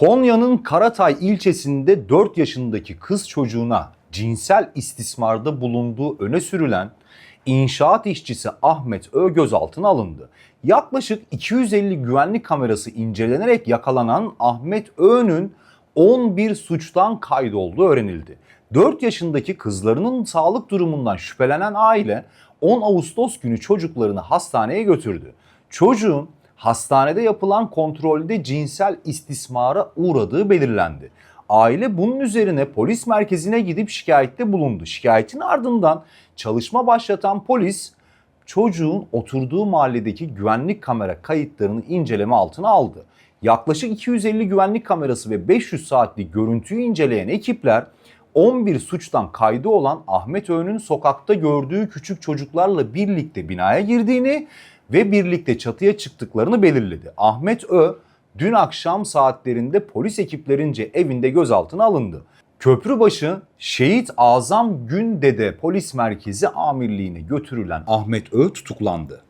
Konya'nın Karatay ilçesinde 4 yaşındaki kız çocuğuna cinsel istismarda bulunduğu öne sürülen inşaat işçisi Ahmet Ö gözaltına alındı. Yaklaşık 250 güvenlik kamerası incelenerek yakalanan Ahmet Ö'nün 11 suçtan kaydolduğu öğrenildi. 4 yaşındaki kızlarının sağlık durumundan şüphelenen aile 10 Ağustos günü çocuklarını hastaneye götürdü. Çocuğun hastanede yapılan kontrolde cinsel istismara uğradığı belirlendi. Aile bunun üzerine polis merkezine gidip şikayette bulundu. Şikayetin ardından çalışma başlatan polis çocuğun oturduğu mahalledeki güvenlik kamera kayıtlarını inceleme altına aldı. Yaklaşık 250 güvenlik kamerası ve 500 saatlik görüntüyü inceleyen ekipler 11 suçtan kaydı olan Ahmet Öğün'ün sokakta gördüğü küçük çocuklarla birlikte binaya girdiğini ve birlikte çatıya çıktıklarını belirledi. Ahmet Ö dün akşam saatlerinde polis ekiplerince evinde gözaltına alındı. Köprübaşı Şehit Azam Gündede Polis Merkezi Amirliğine götürülen Ahmet Ö tutuklandı.